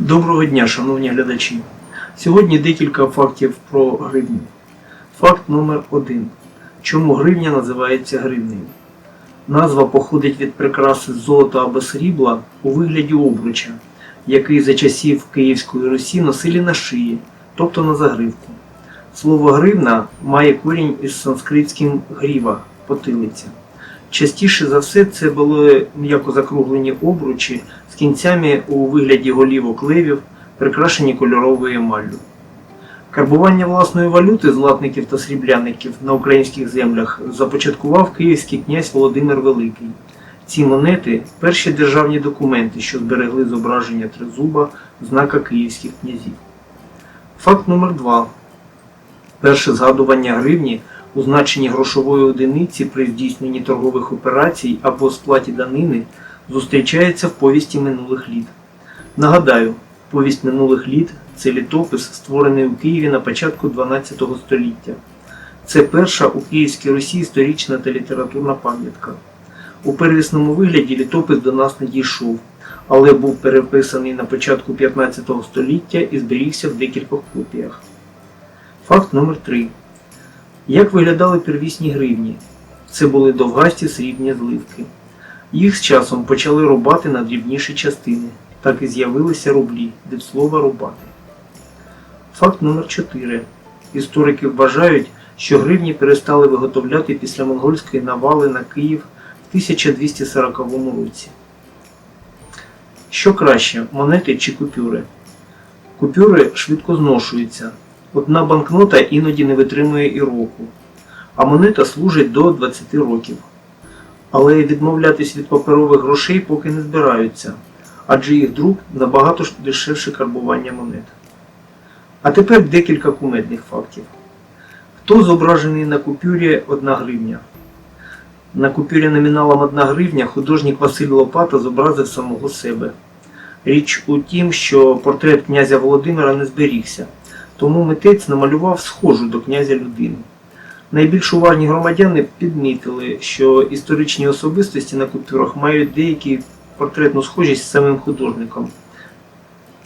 Доброго дня, шановні глядачі. Сьогодні декілька фактів про гривню. Факт номер один. Чому гривня називається гривнею? Назва походить від прикраси золота або срібла у вигляді обруча, який за часів Київської Русі носили на шиї, тобто на загривку. Слово гривна має корінь із санскритським гріва потилиця. Частіше за все це були м'яко закруглені обручі з кінцями у вигляді голівок левів, прикрашені кольоровою емаллю. Карбування власної валюти златників та срібляників на українських землях започаткував київський князь Володимир Великий. Ці монети перші державні документи, що зберегли зображення тризуба, знака київських князів. Факт номер 2 Перше згадування гривні у значенні грошової одиниці при здійсненні торгових операцій або сплаті данини зустрічається в повісті минулих літ. Нагадаю, повість минулих літ це літопис, створений у Києві на початку 12 століття. Це перша у Київській Русі історична та літературна пам'ятка. У первісному вигляді літопис до нас не дійшов, але був переписаний на початку 15 століття і зберігся в декількох копіях. Факт номер 3 Як виглядали первісні гривні? Це були довгасті срібні зливки. Їх з часом почали рубати на дрібніші частини, так і з'явилися рублі, від слова рубати. Факт номер 4 Історики вважають, що гривні перестали виготовляти після монгольської навали на Київ в 1240 році. Що краще, монети чи купюри? Купюри швидко зношуються. Одна банкнота іноді не витримує і року, а монета служить до 20 років. Але відмовлятись від паперових грошей поки не збираються, адже їх друк набагато дешевше карбування монет. А тепер декілька кумедних фактів. Хто зображений на купюрі 1 гривня? На купюрі номіналом 1 гривня художник Василь Лопата зобразив самого себе. Річ у тім, що портрет князя Володимира не зберігся, тому митець намалював схожу до князя людину. Найбільш уважні громадяни підмітили, що історичні особистості на купюрах мають деякі портретну схожість з самим художником.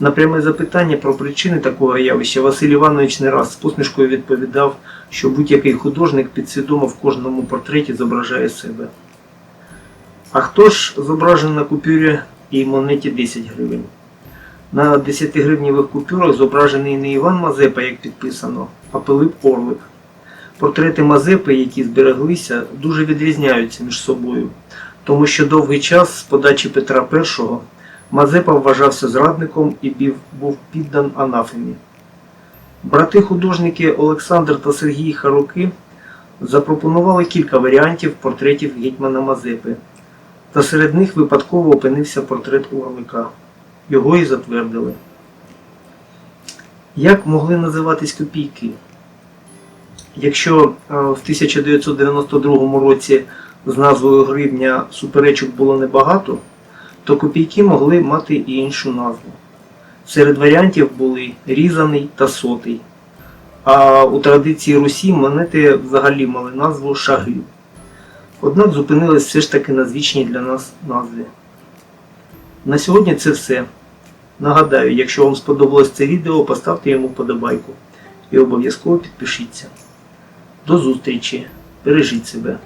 На пряме запитання про причини такого явища Василь Іванович не раз з посмішкою відповідав, що будь-який художник підсвідомо в кожному портреті зображає себе. А хто ж зображений на купюрі і монеті 10 гривень? На 10 гривнівих купюрах зображений не Іван Мазепа, як підписано, а Пилип Орлик. Портрети Мазепи, які збереглися, дуже відрізняються між собою, тому що довгий час з подачі Петра І Мазепа вважався зрадником і був піддан анафемі. Брати-художники Олександр та Сергій Харуки запропонували кілька варіантів портретів гетьмана Мазепи, та серед них випадково опинився портрет Орлика. Його і затвердили. Як могли називатись копійки? Якщо е, в 1992 році з назвою гривня суперечок було небагато, то копійки могли мати і іншу назву. Серед варіантів були різаний та сотий. А у традиції Русі монети взагалі мали назву шаги. Однак зупинились все ж таки на звичній для нас назві. На сьогодні це все. Нагадаю, якщо вам сподобалось це відео, поставте йому вподобайку і обов'язково підпишіться. До зустрічі! Бережіть себе!